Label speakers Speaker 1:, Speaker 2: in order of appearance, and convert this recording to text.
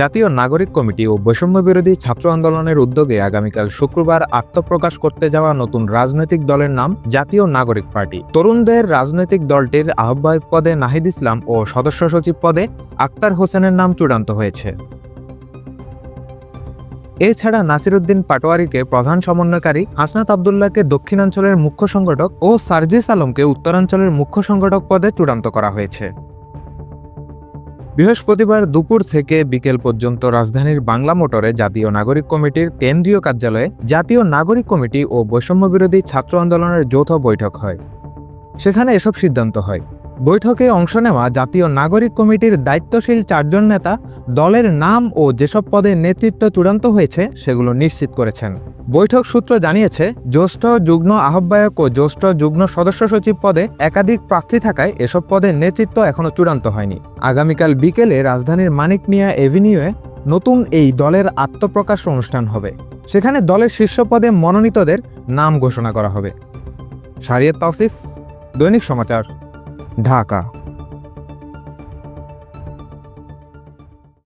Speaker 1: জাতীয় নাগরিক কমিটি ও বৈষম্য বিরোধী ছাত্র আন্দোলনের উদ্যোগে আগামীকাল শুক্রবার আত্মপ্রকাশ করতে যাওয়া নতুন রাজনৈতিক দলের নাম জাতীয় নাগরিক পার্টি। তরুণদের রাজনৈতিক দলটির আহ্বায়ক পদে নাহিদ ইসলাম ও সদস্য সচিব পদে আক্তার হোসেনের নাম চূড়ান্ত হয়েছে। এছাড়া নাসিরুদ্দিন পাটোয়ারিকে প্রধান সমন্বয়কারী, হাসনাত আবদুল্লাহকে দক্ষিণাঞ্চলের মুখ্য সংগঠক ও সার্জিস আলমকে উত্তরাঞ্চলের মুখ্য সংগঠক পদে চূড়ান্ত করা হয়েছে। বৃহস্পতিবার দুপুর থেকে বিকেল পর্যন্ত রাজধানীর বাংলা মোটরে জাতীয় নাগরিক কমিটির কেন্দ্রীয় কার্যালয়ে জাতীয় নাগরিক কমিটি ও বৈষম্য বিরোধী ছাত্র আন্দোলনের যৌথ বৈঠক হয়। সেখানে এসব সিদ্ধান্ত হয়। বৈঠকে অংশ নেওয়া জাতীয় নাগরিক কমিটির দায়িত্বশীল চারজন নেতা দলের নাম ও যেসব পদে নেতৃত্ব চূড়ান্ত হয়েছে সেগুলো নিশ্চিত করেছেন। বৈঠক সূত্র জানিয়েছে, জ্যেষ্ঠ যুগ্ম আহ্বায়ক ও জ্যেষ্ঠ যুগ্ম সদস্য সচিব পদে একাধিক প্রার্থী থাকায় এসব পদের নেতৃত্ব এখনও চূড়ান্ত হয়নি। আগামীকাল বিকেলে রাজধানীর মানিক মিয়া এভিনিউয়ে নতুন এই দলের আত্মপ্রকাশ অনুষ্ঠান হবে। সেখানে দলের শীর্ষ পদে মনোনীতদের নাম ঘোষণা করা হবে। শারিয়াত তৌসিফ দৈনিক সমাচার। ढाका।